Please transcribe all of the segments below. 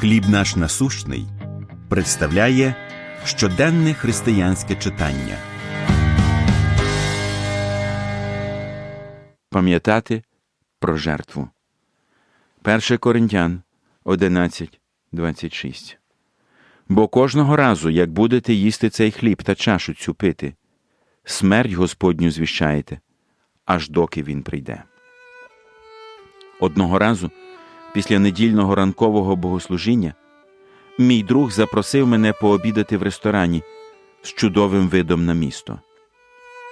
Хліб наш насущний представляє щоденне християнське читання. Пам'ятати про жертву. 1 Коринтян 11, 26. Бо кожного разу, як будете їсти цей хліб та чашу цю пити, смерть Господню звіщаєте, аж доки він прийде. Одного разу, після недільного ранкового богослужіння, мій друг запросив мене пообідати в ресторані з чудовим видом на місто.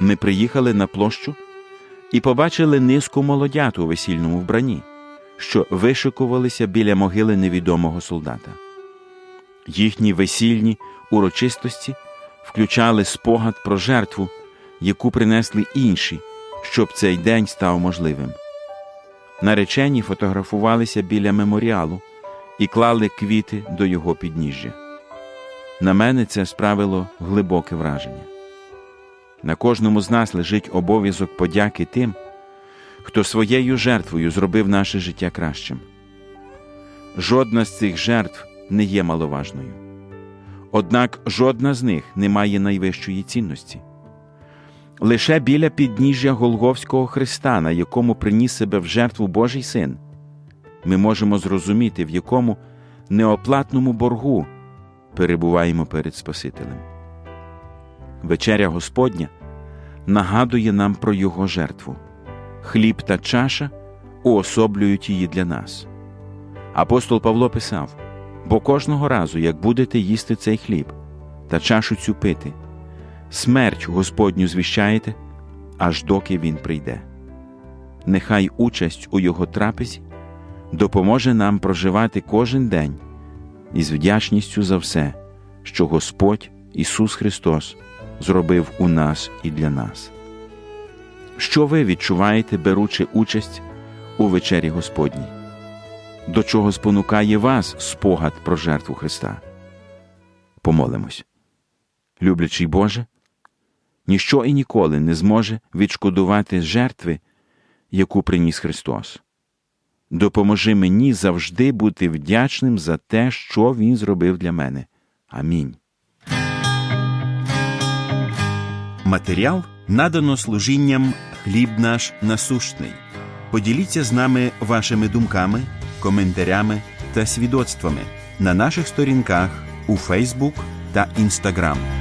Ми приїхали на площу і побачили низку молодят у весільному вбранні, що вишикувалися біля могили невідомого солдата. Їхні весільні урочистості включали спогад про жертву, яку принесли інші, щоб цей день став можливим. Наречені фотографувалися біля меморіалу і клали квіти до його підніжжя. На мене це справило глибоке враження. На кожному з нас лежить обов'язок подяки тим, хто своєю жертвою зробив наше життя кращим. Жодна з цих жертв не є маловажною. Однак жодна з них не має найвищої цінності. Лише біля підніжжя Голговського Христа, на якому приніс себе в жертву Божий Син, ми можемо зрозуміти, в якому неоплатному боргу перебуваємо перед Спасителем. Вечеря Господня нагадує нам про Його жертву. Хліб та чаша уособлюють її для нас. Апостол Павло писав: бо кожного разу, як будете їсти цей хліб та чашу цю пити, смерть Господню звіщаєте, аж доки Він прийде. Нехай участь у Його трапезі допоможе нам проживати кожен день із вдячністю за все, що Господь Ісус Христос зробив у нас і для нас. Що ви відчуваєте, беручи участь у вечері Господній? До чого спонукає вас спогад про жертву Христа? Помолимось. Люблячий Боже, ніщо і ніколи не зможе відшкодувати жертви, яку приніс Христос. Допоможи мені завжди бути вдячним за те, що Він зробив для мене. Амінь. Матеріал надано служінням Хліб наш насущний. Поділіться з нами вашими думками, коментарями та свідоцтвами на наших сторінках у Фейсбук та Інстаграм.